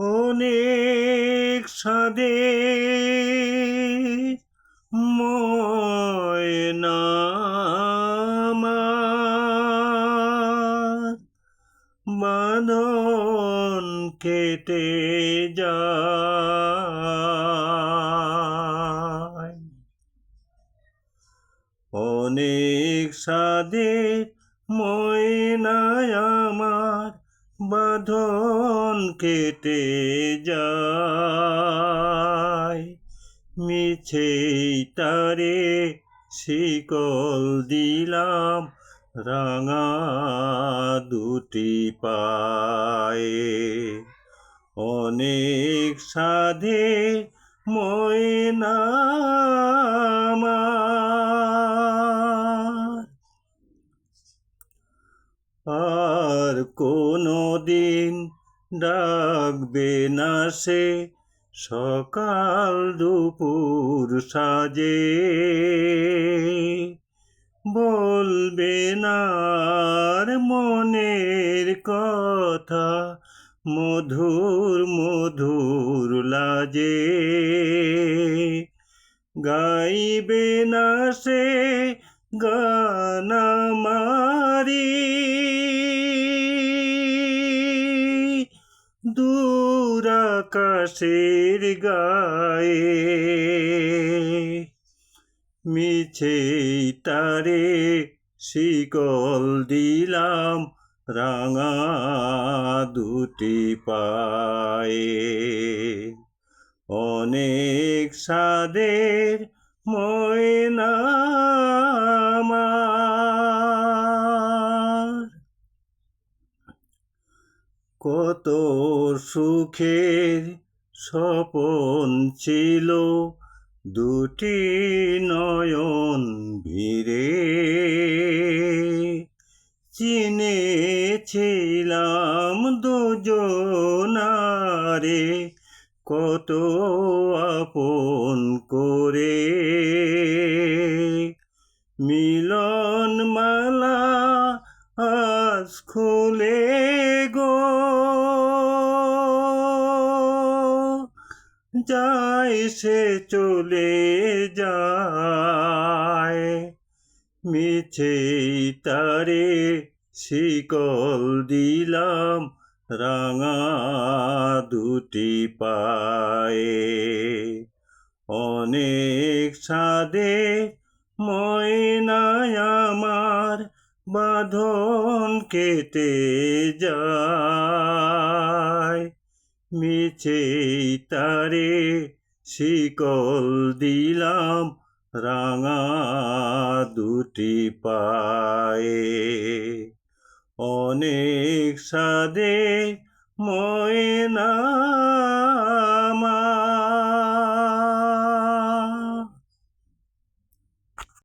অনেক সাদে ময়না বাঁধন কেটে যায়। অনেক সাদে ময়নায় আমার বাঁধন কেটে যায়। মিছেই তারে শিকল দিলাম রাঙা দুটি পায়ে। অনেক সাধে ময়না আর কোনো দিন ডাকবে না সে। সকাল দুপুর সাজে। বলবে না মনের কথা, মধুর মধুর লাজে। গাইবে না সে গান মারি আকাশের গায়ে মিছেই তারে শিকল দিলাম রাঙা দুটি পায়ে। অনেক সাদের ময়না কত সুখের স্বপন ছিল। দুটি নয়ন ভিড়ে। চিনেছিলাম দুজনারে কত আপন করে। মিলন মালা আজ খুলে যায় সে চলে যায়। মিছেই তারে শিকল দিলাম, রাঙা দুটি পায়ে। অনেক সাদে ময়নায় আমার বাঁধন কেটে যায়। মিছেই তারে শিকল দিলাম রাঙা দুটি পায়ে। অনেক সাদে ময়না